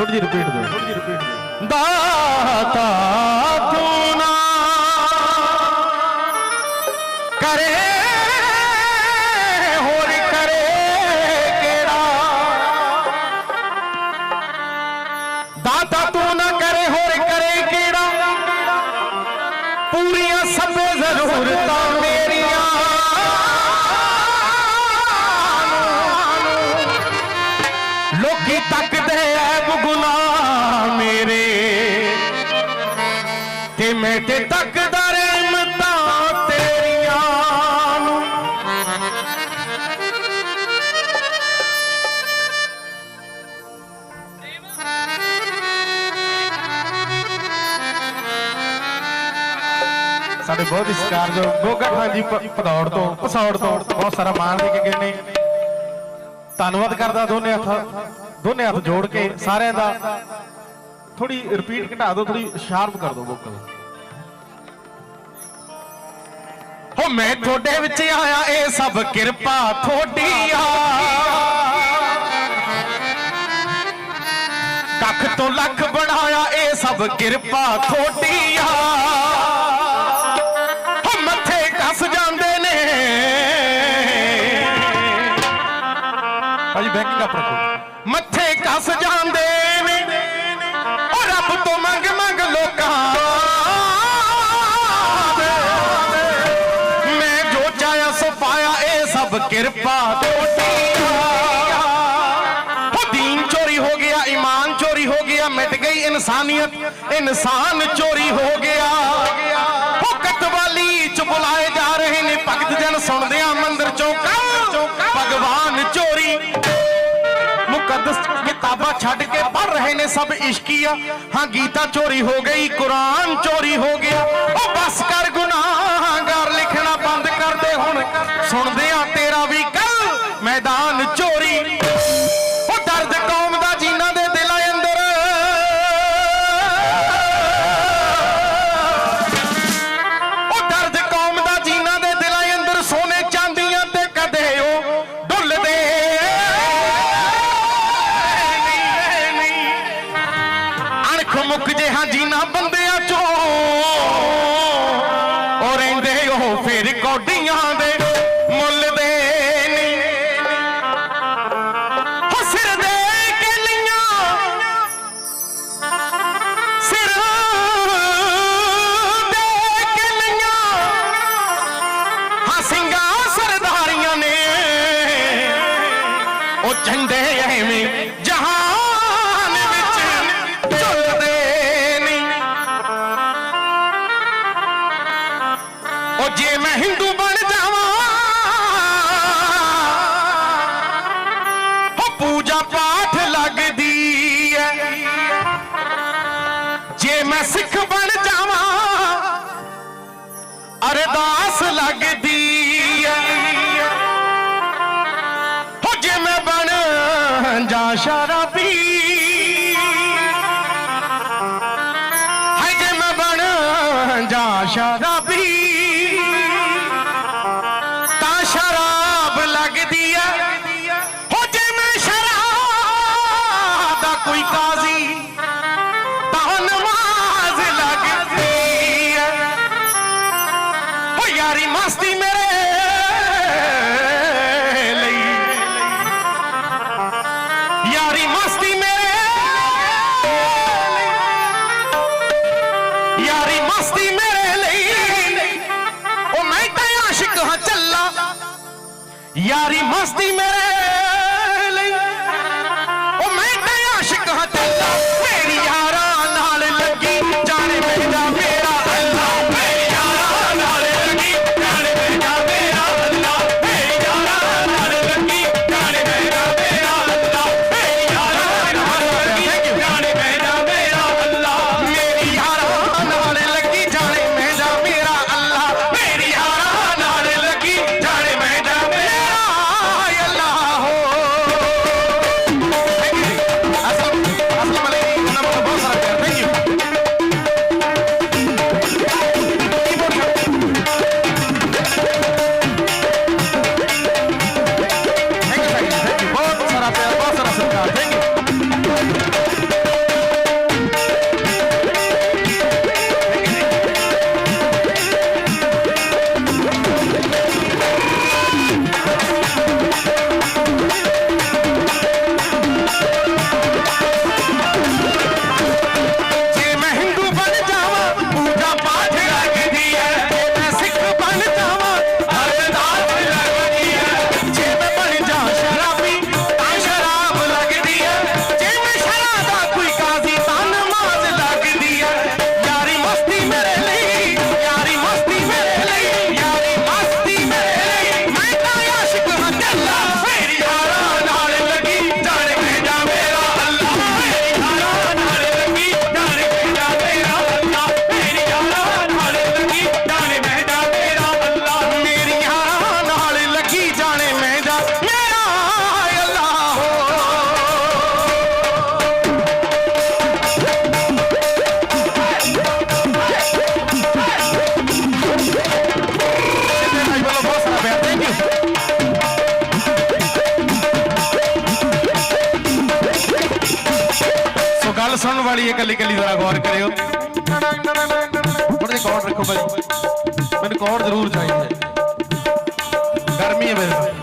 ਥੋੜੀ ਜਿਹੀ ਰਿਪੀਟ ਦਿਓ। ਥੋੜੀ ਜਿਹੀ ਰਿਪੀਟ ਦਿਓ। ਦਾਤਾ ਤੂੰ ਨਾ ਕਰੇ ਹੋਰ ਕਰੇ ਕਿਹੜਾ? ਦਾਤਾ ਤੂੰ ਨਾ ਕਰੇ ਹੋਰ ਕਰੇ ਕਿਹੜਾ? ਪੂਰੀਆਂ ਸਭੇ ਜ਼ਰੂਰਤਾਂ ਮੇਰੀਆਂ। ਲੋਕੀ ਐਬ ਗੁਨਾਹ ਮੇਰੇ। ਤੇ ਮੈਂ ਤੇ ਤੱਕਦਾ ਰਹਿਮਤਾਂ ਤੇਰੀਆਂ ਨੂੰ। ਸਾਡੇ ਬਹੁਤ ਹੀ ਸਤਿਕਾਰਯੋਗ ਗੋਗਾ ਖਾਨ ਜੀ ਪ- ਭਦੌੜ ਤੋਂ ਪਸੌੜ ਤੋਂ, ਬਹੁਤ ਸਾਰਾ ਮਾਣ ਦੇ ਕੇ ਗਏ ਨੇ। ਧੰਨਵਾਦ ਕਰਦਾ ਦੋਨੇ ਹੱਥ ਦੋਨੇ ਹੱਥ ਜੋੜ ਕੇ ਸਾਰਿਆਂ ਦਾ ਥੋੜੀ ਰਿਪੀਟ ਘਟਾ ਦਿਓ ਥੋੜੀ ਸ਼ਾਰਪ ਕਰ ਦਿਓ ਵੋਕਲ ਹੋ, ਮੈਂ ਤੁਹਾਡੇ ਵਿੱਚ ਆਇਆ, ਇਹ ਸਭ ਕਿਰਪਾ ਤੁਹਾਡੀ ਆ। ਕੱਖ ਤੋਂ ਲੱਖ ਬਣਾਇਆ, ਇਹ ਸਭ ਕਿਰਪਾ ਤੁਹਾਡੀ ਆ। ਹੋ, ਮੱਥੇ ਕੱਸ ਜਾਂਦੇ ਨੇ। ਭਾਜੀ ਬੈਕਿੰਗ ਅਪ ਰੱਖੋ। ਮੱਥੇ ਕੱਸ ਜਾਂਦੇ ਨੇ। ਉਹ ਰੱਬ ਤੋਂ ਮੰਗ ਮੰਗ ਲੋਕਾਂ ਦੇ। ਮੈਂ ਜੋ ਚਾਹਿਆ ਸੋ ਪਾਇਆ, ਇਹ ਸਭ ਕਿਰਪਾ ਤੁਹਾਡੀ ਉਹ ਦੀਨ ਚੋਰੀ ਹੋ ਗਿਆ ਇਮਾਨ ਚੋਰੀ ਹੋ ਗਿਆ, ਮਿਟ ਗਈ ਇਨਸਾਨੀਅਤ, ਇਨਸਾਨ ਚੋਰੀ ਹੋ ਗਿਆ। ਉਹ ਕਤਵਾਲੀ ਚ ਬੁਲਾਏ ਜਾ ਰਹੇ ਨੇ ਮੁਕੱਦਸ ਕਿਤਾਬਾਂ ਛੱਡ ਕੇ ਪੜ ਰਹੇ ਨੇ ਸਭ ਇਸ਼ਕੀਆ। ਹਾਂ, ਗੀਤਾ ਚੋਰੀ ਹੋ ਗਈ, ਕੁਰਾਨ ਚੋਰੀ ਹੋ ਗਿਆ। ਉਹ ਬਸ ਕਰ ਗੁਨਾਹਗਾਰ ਲਿਖਣਾ ਬੰਦ ਕਰ ਦੇ ਹੁਣ। ਸੁਣਦੇ ਆ ਤੇਰਾ ਵੀ ਕੱਲ, ਮੈਦਾਨ ਚੋ ਉਹ ਝੰਡੇ ਐਵੇਂ ਜਹਾਨ ਵਿੱਚ ਝੁੱਲਦੇ ਨਹੀਂ। ਉਹ ਜੇ ਮੈਂ ਹਿੰਦੂ ਬਣ ਜਾਵਾਂ, ਉਹ ਪੂਜਾ ਪਾਠ ਲੱਗਦੀ ਐ। ਜੇ ਮੈਂ ਸਿੱਖ ਬਣ ਜਾਵਾਂ, ਅਰਦਾਸ ਲੱਗਦੀ ਓ ਮਸਤੀ ਮੇਰੇ ਲਈ। ਯਾਰੀ ਮਸਤੀ ਮੇਰੇ ਯਾਰੀ ਮਸਤੀ ਮੇਰੇ ਲਈ। ਉਹ ਮੈਂ ਤਾਂ ਆਸ਼ਿਕ ਹਾਂ, ਚੱਲਾ। ਯਾਰੀ ਮਸਤੀ ਮੇਰੇ ਵਾਲੀ ਹੈ ਕੱਲੀ ਕੱਲੀ ਜ਼ਰਾ ਗੌਰ ਕਰਿਓ। ਥੋੜੇ ਕੋਡ ਰੱਖੋ ਭਾਈ। ਮੈਨੂੰ ਕੋਡ ਜ਼ਰੂਰ ਚਾਹੀਦਾ। ਹੈ ਗਰਮੀ ਹੈ ਮੇਰੇ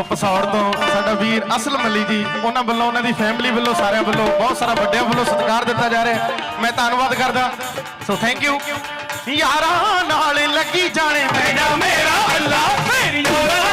ਸਾਹਿਬ ਸੁਪਸੌੜ ਤੋਂ ਸਾਡਾ ਵੀਰ ਅਸਲ ਮੱਲੀ ਜੀ, ਉਹਨਾਂ ਵੱਲੋਂ, ਉਹਨਾਂ ਦੀ ਫੈਮਿਲੀ ਵੱਲੋਂ, ਸਾਰਿਆਂ ਵੱਲੋਂ ਬਹੁਤ ਸਾਰਾ ਵੱਡਿਆਂ ਵੱਲੋਂ ਸਤਿਕਾਰ ਦਿੱਤਾ ਜਾ ਰਿਹਾ ਮੈਂ ਧੰਨਵਾਦ ਕਰਦਾ। ਸੋ ਥੈਂਕ ਯੂ ਯਾਰਾਂ ਨਾਲ ਲੱਗੀ ਜਾਣੇ ਮੇਰਾ ਮੇਰਾ ਅੱਲਾ ਮੇਰੀ ਯਾਰਾਂ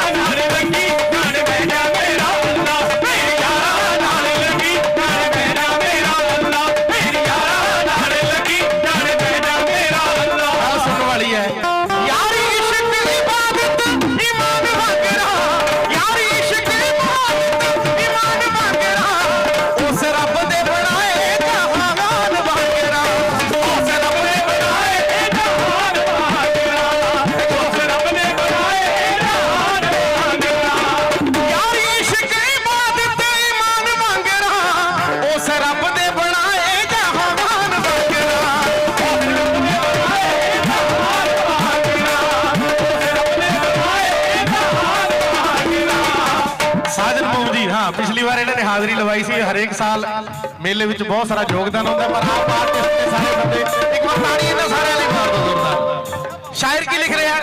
ਸਾਜਨ ਮੂਮ ਜੀ ਹਾਂ ਪਿਛਲੀ ਵਾਰ ਇਹਨਾਂ ਨੇ ਹਾਜ਼ਰੀ ਲਵਾਈ ਸੀ। ਹਰੇਕ ਸਾਲ ਮੇਲੇ ਵਿੱਚ ਬਹੁਤ ਸਾਰਾ ਯੋਗਦਾਨ ਹੁੰਦਾ ਪਰ ਆਪ ਆਰਟਿਸਟ ਦੇ ਸਾਰੇ ਬੰਦੇ ਇੱਕ ਵਾਰ ਤਾੜੀ ਇਹਨਾਂ ਸਾਰਿਆਂ ਲਈ ਮਾਰ ਦਿਓ ਜ਼ੋਰਦਾਰ। ਸ਼ਾਇਰ ਕੀ ਲਿਖ ਰਿਹਾ?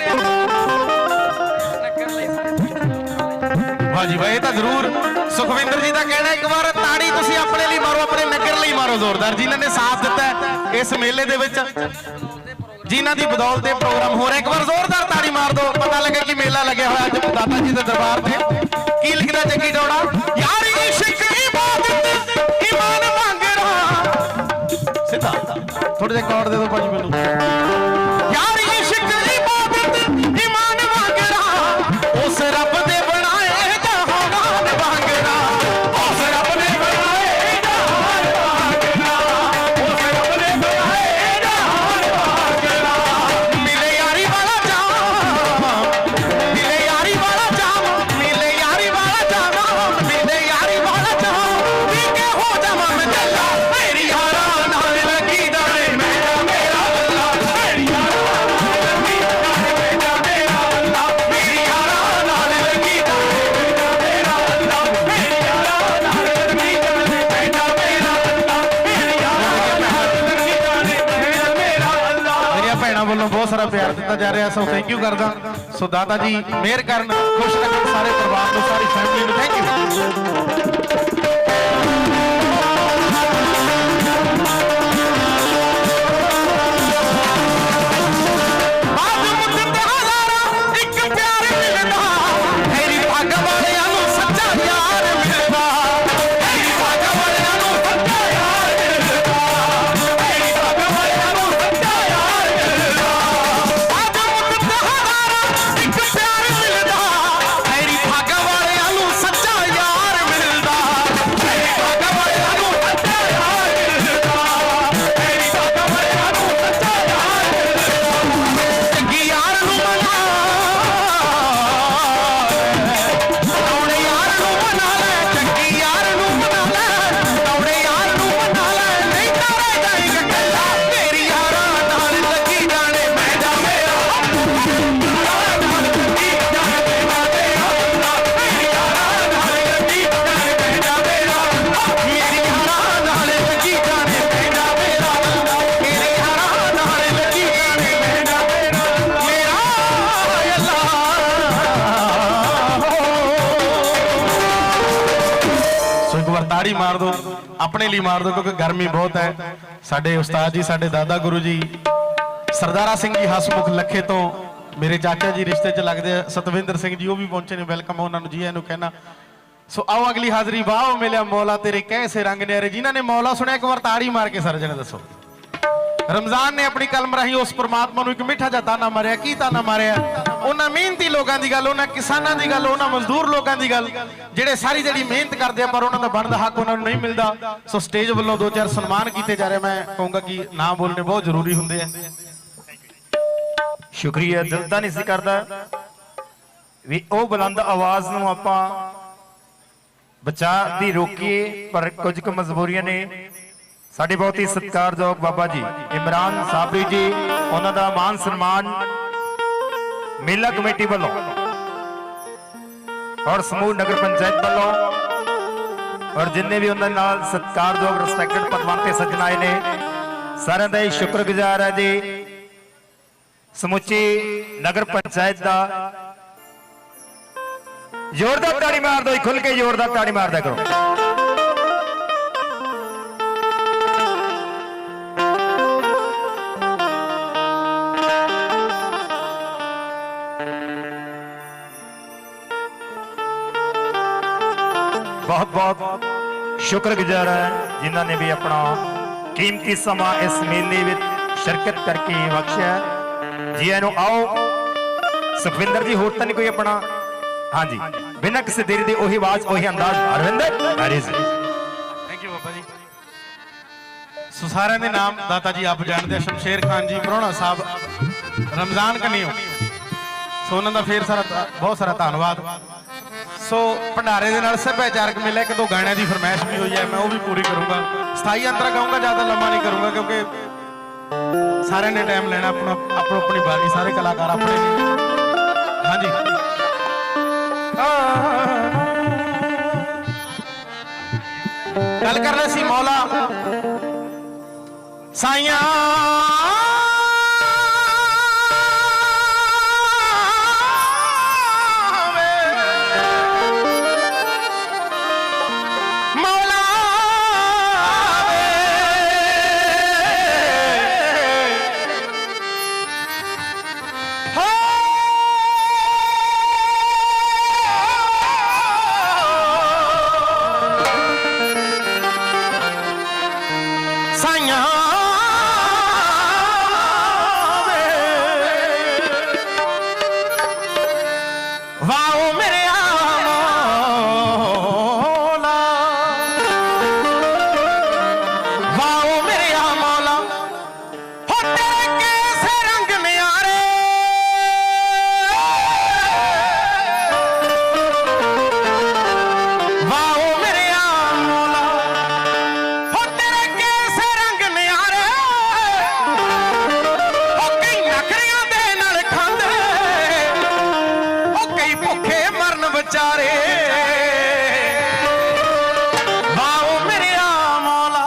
ਵਾਹ ਜੀ ਵਾਹ ਇਹ ਤਾਂ ਜ਼ਰੂਰ। ਸੁਖਵਿੰਦਰ ਜੀ ਦਾ ਕਹਿਣਾ ਇੱਕ ਵਾਰ ਤਾੜੀ ਤੁਸੀਂ ਆਪਣੇ ਲਈ ਮਾਰੋ ਆਪਣੇ ਨਗਰ ਲਈ ਮਾਰੋ ਜ਼ੋਰਦਾਰ। ਜਿਨ੍ਹਾਂ ਨੇ ਸਾਥ ਦਿੱਤਾ ਇਸ ਮੇਲੇ ਦੇ ਵਿੱਚ ਜਿਨ੍ਹਾਂ ਦੀ ਬਦੌਲਤ ਇਹ ਪ੍ਰੋਗਰਾਮ ਹੋ ਰਿਹਾ ਇੱਕ ਵਾਰ ਜ਼ੋਰਦਾਰ ਤਾੜੀ ਮਾਰ ਦਿਓ। ਪਤਾ ਲੱਗੇ ਕਿ ਮੇਲਾ ਲੱਗਿਆ ਹੋਇਆ ਅੱਜ ਦਾਤਾ ਜੀ ਦੇ ਦਰਬਾਰ ਤੇ। ਕੀ ਲਿਖਦਾ ਜੱਗੀ ਡੋੜਾ ਯਾਰ ਇਸ਼ਕ ਇਬਾਦਤ ਈਮਾਨ ਵਾਂਗਰਾ ਸਿੱਧਾ ਥੋੜੇ ਜਿਹਾ ਕਾਰਡ ਦੇ ਦਿਓ ਭਾਜੀ ਮੈਨੂੰ ਯਾਰ ਸਾਰਾ ਜਾ ਰਿਹਾ, ਸੋ ਥੈਂਕ ਯੂ ਕਰਦਾ। ਸੋ ਦਾਦਾ ਜੀ, ਮਿਹਰ ਕਰਨ, ਖੁਸ਼ ਰੱਖਣ ਸਾਰੇ ਪਰਿਵਾਰ ਨੂੰ, ਸਾਰੀ ਫੈਮਿਲੀ ਨੂੰ ਥੈਂਕ ਯੂ ਤਾੜੀ ਮਾਰ ਦਿਓ ਆਪਣੇ ਲਈ ਮਾਰ ਦਿਓ ਕਿਉਂਕਿ ਗਰਮੀ ਬਹੁਤ ਹੈ। ਸਾਡੇ ਉਸਤਾਦ ਜੀ, ਸਾਡੇ ਦਾਦਾ ਗੁਰੂ ਜੀ, ਸਰਦਾਰਾ ਸਿੰਘ ਜੀ ਹਸਮੁਖ ਲੱਖੇ ਤੋਂ ਮੇਰੇ ਚਾਚਾ ਜੀ ਰਿਸ਼ਤੇ 'ਚ ਲੱਗਦੇ ਸਤਵਿੰਦਰ ਸਿੰਘ ਜੀ, ਉਹ ਵੀ ਪਹੁੰਚੇ ਨੇ, ਵੈਲਕਮ ਉਹਨਾਂ ਨੂੰ, ਜੀ ਇਹਨੂੰ ਕਹਿਣਾ। ਸੋ ਆਓ ਅਗਲੀ ਹਾਜ਼ਰੀ, ਵਾਹ ਮਿਲਿਆ ਮੌਲਾ ਤੇਰੇ, ਕੈਸੇ ਰੰਗ ਨਿਆਰੇ, ਜਿਨ੍ਹਾਂ ਨੇ ਮੌਲਾ ਸੁਣਿਆ, ਇੱਕ ਵਾਰ ਤਾੜੀ ਮਾਰ ਕੇ ਸਾਰੇ ਜਣੇ ਦੱਸੋ। ਰਮਜ਼ਾਨ ਨੇ ਆਪਣੀ ਕਲਮ ਰਾਹੀਂ ਉਸ ਪ੍ਰਮਾਤਮਾ ਨੂੰ ਇੱਕ ਮਿੱਠਾ ਜਿਹਾ ਤਾਨਾ ਮਾਰਿਆ, ਕੀ ਤਾਨਾ ਮਾਰਿਆ? ਉਹਨਾਂ ਮਿਹਨਤੀ ਲੋਕਾਂ ਦੀ ਗੱਲ, ਉਹਨਾਂ ਕਿਸਾਨਾਂ ਦੀ ਗੱਲ, ਉਹਨਾਂ ਮਜ਼ਦੂਰ ਲੋਕਾਂ ਦੀ ਗੱਲ, ਜਿਹੜੇ ਸਾਰੀ ਜਿਹੜੀ ਮਿਹਨਤ ਕਰਦੇ ਆ, ਪਰ ਉਹਨਾਂ ਦਾ ਬਣਦਾ ਹੱਕ ਉਹਨਾਂ ਨੂੰ ਨਹੀਂ ਮਿਲਦਾ। ਸੋ ਸਟੇਜ ਵੱਲੋਂ ਦੋ ਚਾਰ ਸਨਮਾਨ ਕੀਤੇ ਜਾ ਰਹੇ, ਮੈਂ ਕਹੂੰਗਾ ਕਿ ਨਾ ਬੋਲਣੇ ਬਹੁਤ ਜ਼ਰੂਰੀ ਹੁੰਦੇ ਆ। ਸ਼ੁਕਰੀਆ, ਦਿਲ ਤਾਂ ਨਹੀਂ ਸੀ ਕਰਦਾ ਵੀ ਉਹ ਬੁਲੰਦ ਆਵਾਜ਼ ਨੂੰ ਆਪਾਂ ਬਚਾ ਦੀ ਰੋਕੀਏ, ਪਰ ਕੁਝ ਕੁ ਮਜਬੂਰੀਆਂ ਨੇ ਸਾਡੇ ਬਹੁਤ ਹੀ ਸਤਿਕਾਰਯੋਗ ਬਾਬਾ ਜੀ ਇਮਰਾਨ ਸਾਬਰੀ ਜੀ ਉਹਨਾਂ ਦਾ ਮਾਨ ਸਨਮਾਨ ਮੇਲਾ ਕਮੇਟੀ ਵੱਲੋਂ ਔਰ ਸਮੂਹ ਨਗਰ ਪੰਚਾਇਤ ਵੱਲੋਂ ਔਰ ਜਿੰਨੇ ਵੀ ਉਹਨਾਂ ਨਾਲ ਸਤਿਕਾਰਯੋਗ ਰਿਸਪੈਕਟਡ ਪਦਵੰਤੇ ਸੱਜਣ ਆਏ ਨੇ ਸਾਰਿਆਂ ਦਾ ਹੀ ਸ਼ੁਕਰਗੁਜ਼ਾਰ ਹੈ ਜੀ। ਸਮੁੱਚੀ ਨਗਰ ਪੰਚਾਇਤ ਦਾ ਜ਼ੋਰਦਾਰ ਤਾੜੀ ਮਾਰ ਦਿਓ ਜੀ, ਖੁੱਲ ਕੇ ਜ਼ੋਰਦਾਰ ਤਾੜੀ ਮਾਰਦਾ ਕਰੋ। ਬਹੁਤ ਬਹੁਤ ਸ਼ੁਕਰਗੁਜ਼ਾਰ ਹੈ ਜਿਨ੍ਹਾਂ ਨੇ ਵੀ ਆਪਣਾ ਕੀਮਤੀ ਸਮਾਂ ਇਸ ਮੇਲੇ ਵਿੱਚ ਸ਼ਿਰਕਤ ਕਰਕੇ ਬਖਸ਼ਿਆ ਜੀ ਇਹਨੂੰ ਆਓ। ਸੁਖਵਿੰਦਰ ਜੀ, ਹੋਰ ਤਾਂ ਨਹੀਂ ਕੋਈ ਆਪਣਾ? ਹਾਂਜੀ। ਬਿਨਾਂ ਕਿਸੇ ਦੇਰੀ ਦੇ ਉਹੀ ਆਵਾਜ਼, ਉਹੀ ਅੰਦਾਜ਼। ਅਰਵਿੰਦਰ ਹੈਰਿਸ ਥੈਂਕ ਯੂ ਬਾਬਾ ਜੀ। ਸੋ ਸਾਰਿਆਂ ਦੇ ਨਾਮ ਦਾਤਾ ਜੀ ਆਪ ਜਾਣਦੇ ਆ। ਸ਼ਮਸ਼ੇਰ ਖਾਨ ਜੀ ਪ੍ਰੋਣਾ ਸਾਹਿਬ, ਰਮਜ਼ਾਨ ਕਨੀਓ। ਸੋ ਉਹਨਾਂ ਦਾ ਫੇਰ ਸਾਰਾ ਬਹੁਤ ਸਾਰਾ ਧੰਨਵਾਦ। ਸੋ ਭੰਡਾਰੇ ਦੇ ਨਾਲ ਸੱਭਿਆਚਾਰਕ ਮੇਲਾ, ਇੱਕ ਦੋ ਗਾਣਿਆਂ ਦੀ ਫਰਮਾਇਸ਼ ਵੀ ਹੋਈ ਹੈ, ਮੈਂ ਉਹ ਵੀ ਪੂਰੀ ਕਰੂੰਗਾ। ਸਥਾਈ ਅੰਤਰਾ ਗਾਉਂਗਾ ਜ਼ਿਆਦਾ ਲੰਮਾ ਨਹੀਂ ਕਰੂੰਗਾ, ਕਿਉਂਕਿ ਸਾਰਿਆਂ ਨੇ ਟਾਈਮ ਲੈਣਾ ਆਪਣਾ, ਆਪੋ ਆਪਣੀ ਬਾਣੀ, ਸਾਰੇ ਕਲਾਕਾਰ ਆਪਣੇ ਹਾਂਜੀ। ਗੱਲ ਕਰ ਰਹੇ ਸੀ ਮੌਲਾ। ਸਾਈਆਂ